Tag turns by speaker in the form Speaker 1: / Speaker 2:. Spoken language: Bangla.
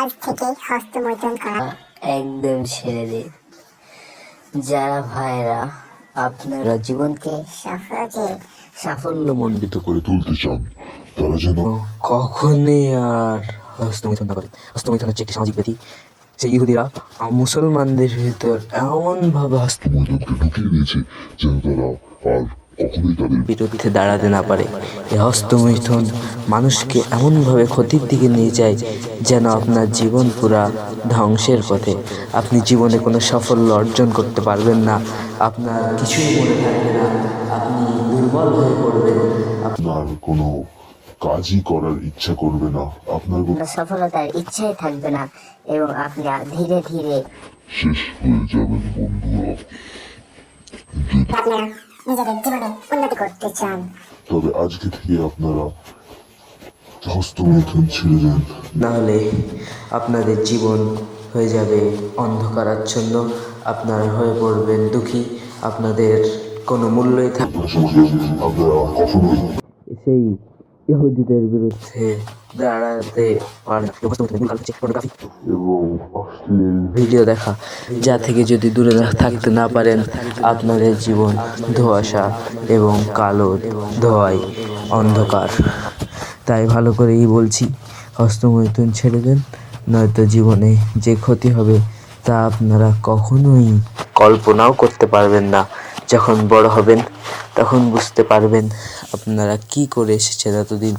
Speaker 1: আজ থেকে করা।
Speaker 2: একদম ছেড়ে যারা ভাইরা আপনারা জীবনকে সাফল্য
Speaker 3: মণ্ডিত করে তুলতে চান, তারা যেন
Speaker 4: কখনই আর হস্তমৈথুন না করে। হস্তমৈথুন হচ্ছে একটি সামাজিক সেই ইহুদিরা মুসলমানদের ভিতর এমনভাবে হস্ত
Speaker 3: মৈদানকে ঢুকিয়ে দিয়েছে যেন তারা আর
Speaker 4: বিরুদ্ধে দাঁড়াতে না পারে। এ হস্তমৈথুন মানুষকে এমনভাবে ক্ষতির দিকে নিয়ে যায় যেন আপনার জীবন পুরা ধ্বংসের পথে। আপনি জীবনে কোনো সাফল্য অর্জন করতে পারবেন না। আপনার কিছুই মনে থাকবে না। আপনি দুর্বল হয়ে পড়বেন।
Speaker 3: আপনার কোনো কাজই করার ইচ্ছা করবে না। আপনার কোনো
Speaker 2: সফলতার ইচ্ছাই থাকবে না এবং আপনি ধীরে ধীরে
Speaker 3: শেষ হয়ে যাবেন বন্ধুরা।
Speaker 1: আপনারা নিজেদের জীবনে উন্নতি করতে চান
Speaker 3: তবে আজকে থেকে আপনারা হস্তমৈথুন ছেড়ে দেন।
Speaker 4: নাহলে আপনাদের জীবন হয়ে যাবে অন্ধকারাচ্ছন্ন আপনারা হয়ে পড়বেন দুঃখী আপনাদের কোনো মূল্যই থাকবে সেই ইহুদিদের বিরুদ্ধে দাঁড়াতে। মূল কারণ হচ্ছে।
Speaker 3: এবং অশ্লীল
Speaker 4: ভিডিও দেখা যা থেকে যদি দূরে থাকতে না পারেন আপনাদের জীবন ধোঁয়াশা এবং কালো ধোঁয়ায় অন্ধকার তাই ভালো করেই বলছি হস্তমৈথুন ছেড়ে দেন নয়তো জীবনে যে ক্ষতি হবে তা আপনারা কখনোই কল্পনাও করতে পারবেন না যখন বড় হবেন তখন বুঝতে পারবেন আপনারা কি করে এসেছেন এতদিন।